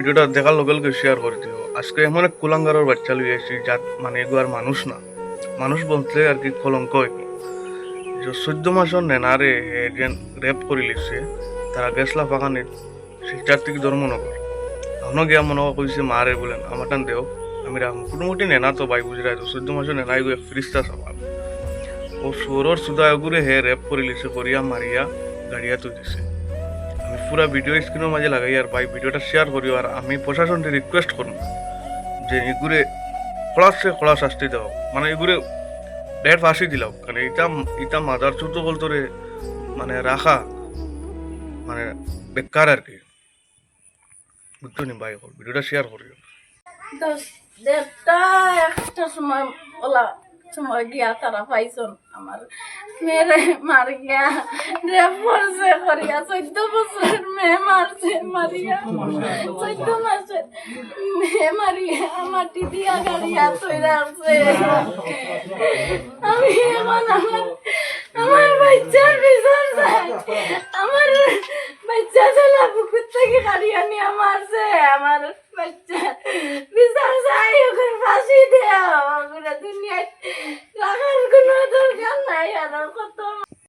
ভিডিওটা দেখার লগে লগে শেয়ার করে দিও। আজকে এমন এক কুলাঙ্গারের বাচ্চা লই আসি যার মানে এগুলো আর মানুষ না। মানুষ বলতে আর কি কলঙ্ক। যে চোদ্দ মাসের নেনারে যেন রেপ করে লিখছে তারা গেছলা বাগানে শিক্ষার্থী ধর্মনগর এখনও গিয়া মনে কইছে মারে বলেন আমার টান দেও আমি মোটামুটি নেনা তো ভাই বুঝরাই তো চোদ্দ মাসের নেনাই গিয়ে ফ্রিস্তা সবার ও সুরর সুদা এগুলো হে রেপ করে লিখছে করিয়া মারিয়া গাড়িয়া তো দিছে। পুরা ভিডিও স্ক্রিনের মাঝে লাগাই আর ভাই ভিডিওটা শেয়ার করিও। আর আমি প্রশাসনকে রিকোয়েস্ট করব যে এগুলো খোলাসে খোলা শাস্তি দাও। মানে এগুলো ডেট ফাঁসি দিলাও। কারণ এটা এটা মাদার চুতো বলতো রে মানে রাখা মানে বেকার আর কি। বুঝছ নি ভাই? ভিডিওটা শেয়ার করিও। দেড়টা একটা সময় ওলা। সময় গিয়া তারা পাইছন। আমার মেয়েরে মার গিয়া রেপ করছে করিয়া চোদ্দ বছরের মেয়ে মারছে মারিয়া চোদ্দ মাসের মেয়ে মারিয়া দিয়া গাড়িয়া তৈরি আছে আমি এখন আমার আমার বাচ্চার বিচার চাই আমার বাচ্চা ছেলে পুকুর থেকে গাড়িয়া নিয়ে মারছে আমার বাচ্চা 哎呀，那可多。